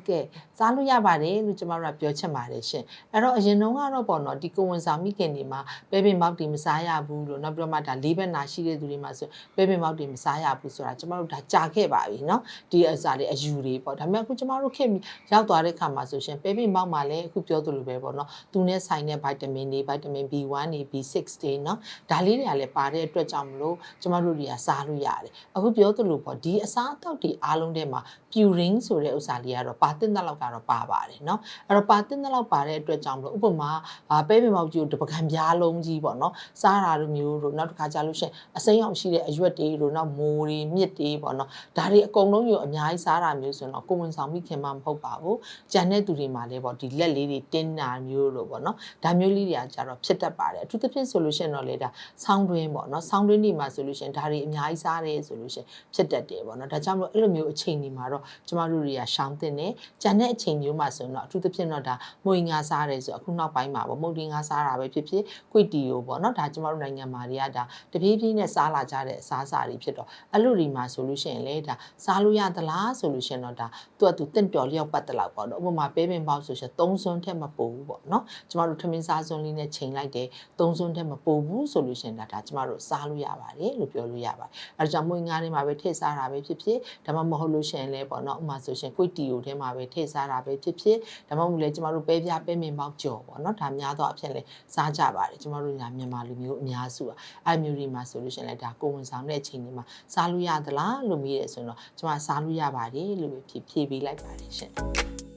て စားလို့ရပါတယ်လို့ကျွန်မတို့ကပြောချင်ပါတယ်ရှင်အဲ့တော့အရင်တုန်းကတော့ပေါ့နော်ဒီကိုဝန်ဆောင်မိခင်တွေမှာပဲပင်မောက်တွေမစားရဘူးလို့နောက်ပြီးတော့မှဒါလေးဘက်နာရှိတဲ့သူတွေမှာဆိုပဲပင်မောက်တွေမစားရဘူးဆိုတာကျွန်မတို့ဒါကြာခဲ့ပါပြီနော်ဒီအစားတွေအယူတွေပေါ့ဒါပေမဲ့အခုကျွန်မတို့ခင်ရောက်သွားတဲ့ခါမှာဆိုရှင်ပဲပင်မောက်မှာလည်းအခုပြောသလိုပဲပေါ့နော်သူနဲ့ဆိုင်တဲ့ဗိုက်တာမင်တွေဗိုက်တာမင် B1 တွေ B6 တွေနော်ဒါလေးတွေကလည်းပါတဲ့အတွက်ကြောင့်မလို့ကျွန်မတို့တွေကစားလို့ရတယ်အခုပြောသလိုပေါ့ဒီအစားအသောက်တွေအားလုံးထဲမှာ purine ဆိုတဲ့ဥစ္စာလေးကတော့ပါတဲ့တဲ့လောက်ကတော့ပါပါတယ်เนาะအဲ့တော့ပါတင်တဲ့လောက်ပါတဲ့အတွက်ကြောင့်မလို့ဥပမာအာပဲပင်ပေါက်ကြီးကိုတပကံပြားလုံးကြီးပေါ့နော်စားတာလိုမျိုးတို့နောက်တစ်ခါကြာလို့ရှိရင်အစိမ်းအောင်ရှိတဲ့အရွက်တွေတို့နောက်မိုးတွေမြစ်တွေပေါ့နော်ဒါတွေအကုန်လုံးယူအများကြီးစားတာမျိုးဆိုရင်တော့ကိုယ်ဝန်ဆောင်မိခင်မှမဟုတ်ပါဘူးကြံတဲ့သူတွေမှာလည်းပေါ့ဒီလက်လေးတွေတင်းတာမျိုးလို့ပေါ့နော်ဒါမျိုးလေးတွေကကြတော့ဖြစ်တတ်ပါတယ်အထူးသဖြင့်ဆိုလို့ရှိရင်တော့လေဒါဆောင်းတွင်းပေါ့နော်ဆောင်းတွင်းတွေမှာဆိုလို့ရှိရင်ဒါတွေအများကြီးစားတယ်ဆိုလို့ရှိရင်ဖြစ်တတ်တယ်ပေါ့နော်ဒါကြောင့်မလို့အဲ့လိုမျိုးအချိန်တွေမှာတော့ကျမတို့တွေကရှောင်တင်တယ်ကြံတဲ့ အချိန်မျိုးမှာဆိုရင်တော့အထူးသဖြင့်တော့ဒါမွေငါစားတယ်ဆိုအခုနောက်ပိုင်းမှာပေါ့မုတ်တင်ငါစားတာပဲဖြစ်ဖြစ်ကွီတီကိုပေါ့နော်ဒါကျမတို့နိုင်ငံမှာတွေကဒါတပြေးပြေးနဲ့စားလာကြတဲ့အစားအစာတွေဖြစ်တော့အဲ့လိုတွေမှာဆိုလို့ရှိရင်လေဒါစားလို့ရသလားဆိုလို့ရှိရင်တော့ဒါသူကသူတင့်တော်လျောက်ပတ်တလောက်ပေါ့နော်ဥပမာပဲပင်ပေါက်ဆိုရှင်၃စွန်းထက်မပိုဘူးပေါ့နော်ကျမတို့ထမင်းစားစွန်းလေးနဲ့ချိန်လိုက်တယ်၃စွန်းထက်မပိုဘူးဆိုလို့ရှိရင်ဒါဒါကျမတို့စားလို့ရပါတယ်လို့ပြောလို့ရပါတယ်အဲဒါကြောင့်မွေငါးတွေမှာပဲထည့်စားတာပဲဖြစ်ဖြစ်ဒါမှမဟုတ်လို့ရှိရင်လည်းပေါ့နော်ဥပမာဆိုရှင်ကွီတီကိုထဲမှာပဲထည့်စားတာပဲဖြစ်ဖြစ်ဒါမှမဟုတ်လည်းကျမတို့ပဲပြပဲမင်ပေါက်ကြော်ပေါ့နော်ဒါများတော့အဖြစ်လဲစားကြပါတယ်ကျမတို့ညာမြန်မာလူမျိုးအများစုอ่ะအဲ့မျိုးတွေမှာဆိုလို့ရှိရင်လည်းဒါကိုယ်ဝန်ဆောင်တဲ့အချိန်တွေမှာစားလို့ရသလားလို့မေးတယ်ဆိုရင်တော့ကျမစားလို့ရပါတယ်လို့ပဲဖြေဖြေပေးလိုက်ပါတယ်ရှင်